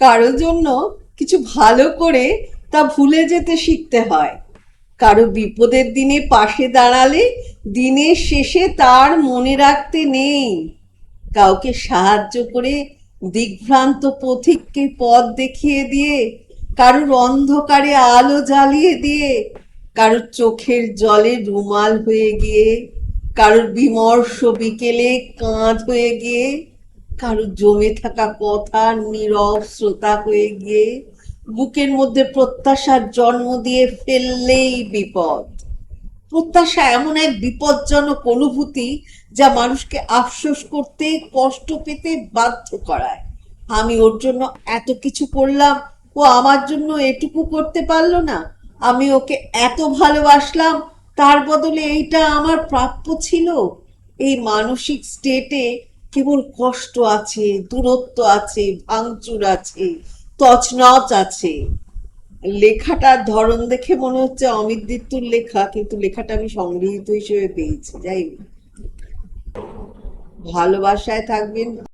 কারোর জন্য কিছু ভালো করে তা ভুলে যেতে শিখতে হয়। কারও বিপদের দিনে পাশে দাঁড়ালে দিনের শেষে তার মনে রাখতে নেই। কাউকে সাহায্য করে দিগ্ভ্রান্ত পথিককে পথ দেখিয়ে দিয়ে, কারোর অন্ধকারে আলো জ্বালিয়ে দিয়ে, কারোর চোখের জলে রুমাল হয়ে গিয়ে, কারোর বিমর্ষ বিকেলে কাঁধ হয়ে গিয়ে কারোর জমে থাকা কথার নীরব শ্রোতা হয়ে গিয়ে বুকের মধ্যে প্রত্যাশার জন্ম দিয়ে ফেললেই বিপদ। প্রত্যাশা এমন এক বিপজ্জনক অনুভূতি যা মানুষকে আফসোস করতে, কষ্ট পেতে বাধ্য করায়। আমি ওর জন্য এত কিছু করলাম, ও আমার জন্য এটুকু করতে পারল না। আমি ওকে এত ভালোবাসলাম, তার বদলে এইটা আমার প্রাপ্য ছিল। এই মানসিক স্টেটে কেবল কষ্ট আছে, দূরত্ব আছে, ভাঙচুর আছে, তছনছ আছে। লেখাটার ধরন দেখে মনে হচ্ছে অমিত দিত্যুর লেখা, কিন্তু লেখাটা আমি সংগৃহীত হিসেবে পেয়েছি, যাই ভালোবাসায় থাকবেন।